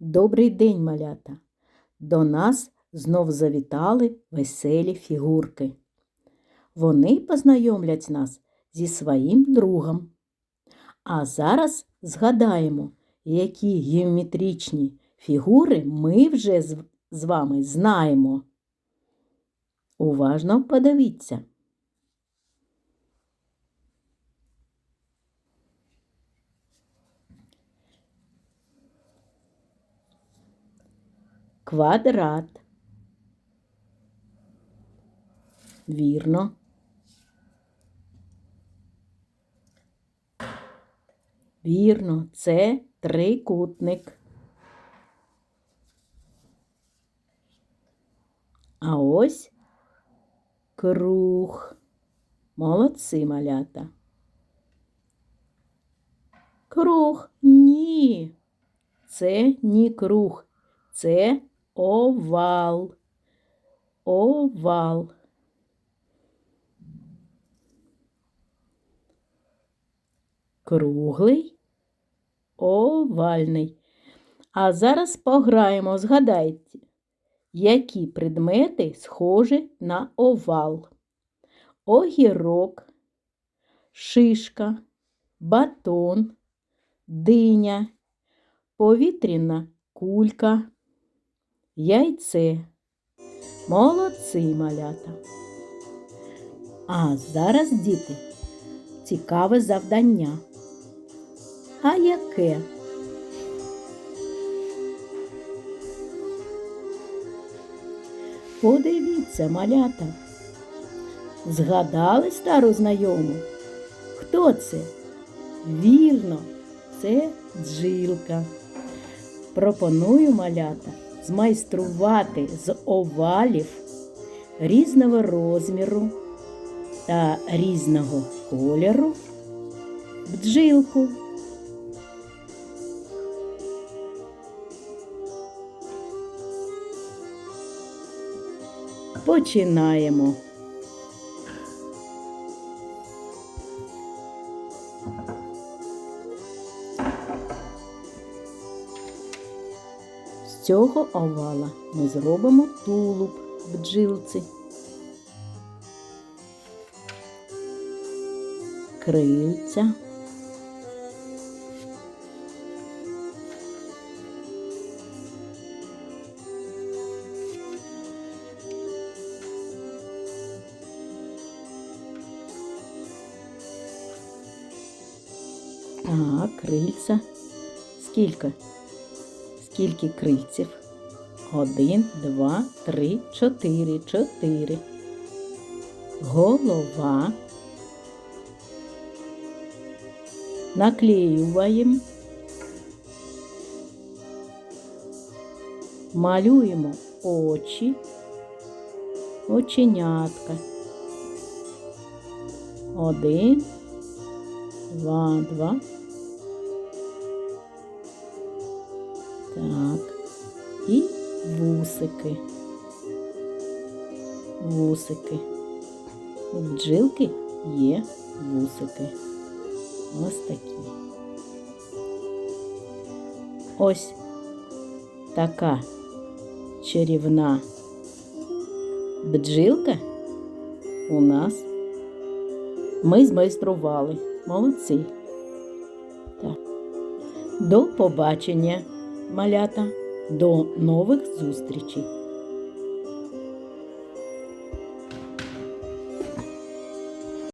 Добрий день, малята! До нас знов завітали веселі фігурки. Вони познайомлять нас зі своїм другом. А зараз згадаємо, які геометричні фігури ми вже з, вами знаємо. Уважно подивіться. Квадрат. Вірно. Вірно, це трикутник. А ось круг. Молодці малята. Круг ні. Це не круг, це овал. Овал. Круглий, овальний. А зараз пограємо, згадайте, які предмети схожі на овал. Огірок, шишка, батон, диня, повітряна кулька, яйце. Молодці малята. А зараз, діти, цікаве завдання. А яке? Подивіться, малята. Згадали стару знайому? Хто це? Вірно, це джилка. Пропоную малята змайструвати з овалів різного розміру та різного кольору бджилку. Починаємо. Цього овала ми зробимо тулуб бджилці. Крильця. А, крильця. Скільки? Скільки крильців? Один, два, три, чотири, чотири. Голова. Наклеюємо. Малюємо очі, оченятка. Один, два, два. Так. І вусики. Вусики. У бджилки є вусики. Ось такі. Ось така чарівна бджилка у нас. Ми змайстрували. Молодці. Так. До побачення, малята, до нових зустрічей!